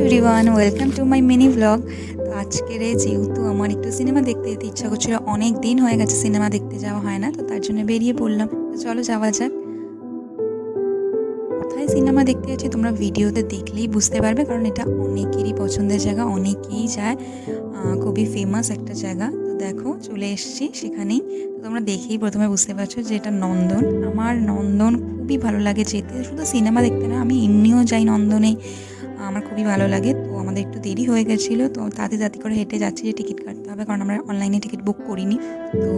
Everyone welcome to my mini blog তো আজকের যেহেতু আমার একটু সিনেমা দেখতে যেতে ইচ্ছা করছিল, অনেক দিন হয়ে গেছে সিনেমা দেখতে যাওয়া হয় না, তো তার জন্য বেরিয়ে পড়লাম। চলো যাওয়া যাক। কোথায় সিনেমা দেখতে যাচ্ছি তোমরা ভিডিওতে দেখলেই বুঝতে পারবে, কারণ এটা অনেকেরই পছন্দের জায়গা, অনেকেই যায়। খুবই ফেমাস একটা জায়গা। তো দেখো, চলে এসেছি সেখানেই। তো তোমরা দেখেই প্রথমে বুঝতে পারছ যে এটা নন্দন। আমার নন্দন খুবই ভালো লাগে যেতে। শুধু সিনেমা দেখতে না, আমি এমনিও যাই নন্দনে। আমার খুবই ভালো লাগে। তো আমাদের একটু দেরি হয়ে গেছিল, তো তাতে তাতে করে হেঁটে যাচ্ছি যে টিকিট কাটতে হবে, কারণ আমরা অনলাইনে টিকিট বুক করিনি। তো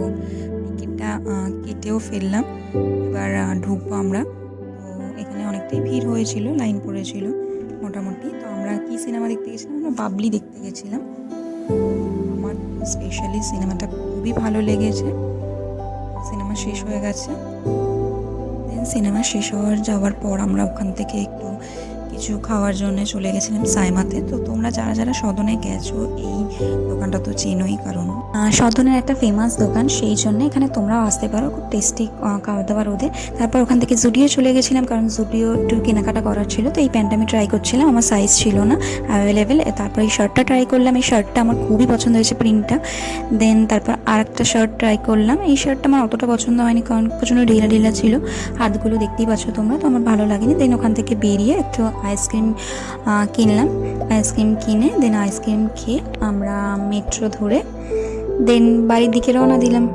টিকিটটা কেটেও ফেললাম। এবার ঢুকবো আমরা। তো এখানে অনেকটাই ভিড় হয়েছিল, লাইন পড়েছিল মোটামুটি। তো আমরা কি সিনেমা দেখতে গেছিলাম? আমরা বাবলি দেখতে গেছিলাম। আমার স্পেশালি সিনেমাটা খুবই ভালো লেগেছে। সিনেমা শেষ হয়ে গেছে। দেন সিনেমা শেষ হওয়ার, যাওয়ার পর আমরা ওখান থেকে একটু কিছু খাওয়ার জন্য চলে গেছিলাম সাইমাতে। তো তোমরা যারা যারা সদনে গেছো, এই দোকানটা তো চেনোই কারণ। সদনের একটা ফেমাস দোকান, সেই জন্য এখানে তোমরাও আসতে পারো, খুব টেস্টি খাবার দাবার ওদের। তারপর ওখান থেকে জুডিও চলে গেছিলাম, কারণ জুডিও একটু কেনাকাটা করার ছিল, তো এই প্যান্টটা আমি ট্রাই করছিলাম, আমার সাইজ ছিল না অ্যাভেলেবেল তারপর এই শার্টটা ট্রাই করলাম, এই শার্টটা আমার খুবই পছন্দ হয়েছে প্রিন্টটা দেন তারপর আর একটা শার্ট ট্রাই করলাম, এই শার্টটা আমার অতটা পছন্দ হয়নি, কারণ প্রচণ্ড ঢিলা ঢিলা ছিল। হাতগুলো দেখতেই পাচ্ছ তোমরা, তো আমার ভালো লাগেনি। দেন ওখান থেকে বেরিয়ে একটু আইসক্রিম কিনলাম। আইসক্রিম কিনে দেন আইসক্রিম খেয়ে আমরা মেট্রো ধরে দেন বাড়ির দিকে রওনা দিলাম।